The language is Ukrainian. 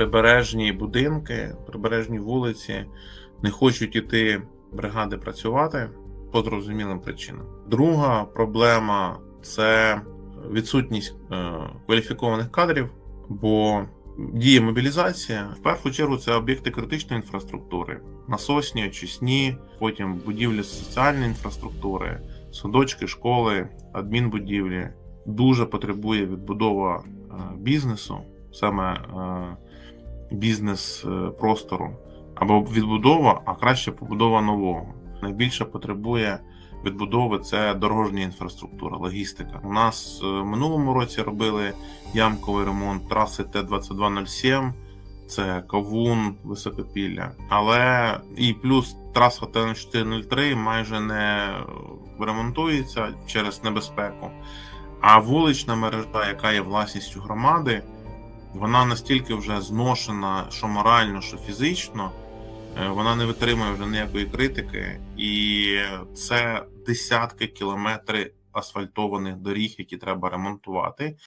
прибережні будинки, прибережні вулиці не хочуть іти бригади працювати по зрозумілим причинам. Друга проблема це відсутність е, кваліфікованих кадрів, бо діє мобілізація. В першу чергу це об'єкти критичної інфраструктури, насосні, очисні, потім будівлі соціальної інфраструктури, садочки, школи, адмінбудівлі. Дуже потребує відбудова е, бізнесу, саме е, бізнес е, простору, або відбудова, а краще побудова нового. Найбільше потребує відбудови це дорожня інфраструктура, логістика. У нас е, в минулому році робили ямковий ремонт траси Т-2207, це Кавун, Високопілля. Але і плюс траса Т-0403 майже не ремонтується через небезпеку. А вулична мережа, яка є власністю громади, вона настільки вже зношена, що морально, що фізично, е, вона не витримує вже ніякої критики, і це десятки кілометрів асфальтованих доріг, які треба ремонтувати.